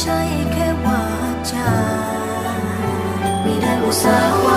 ใช่แค่วาจา ไม่ได้อุตส่าห์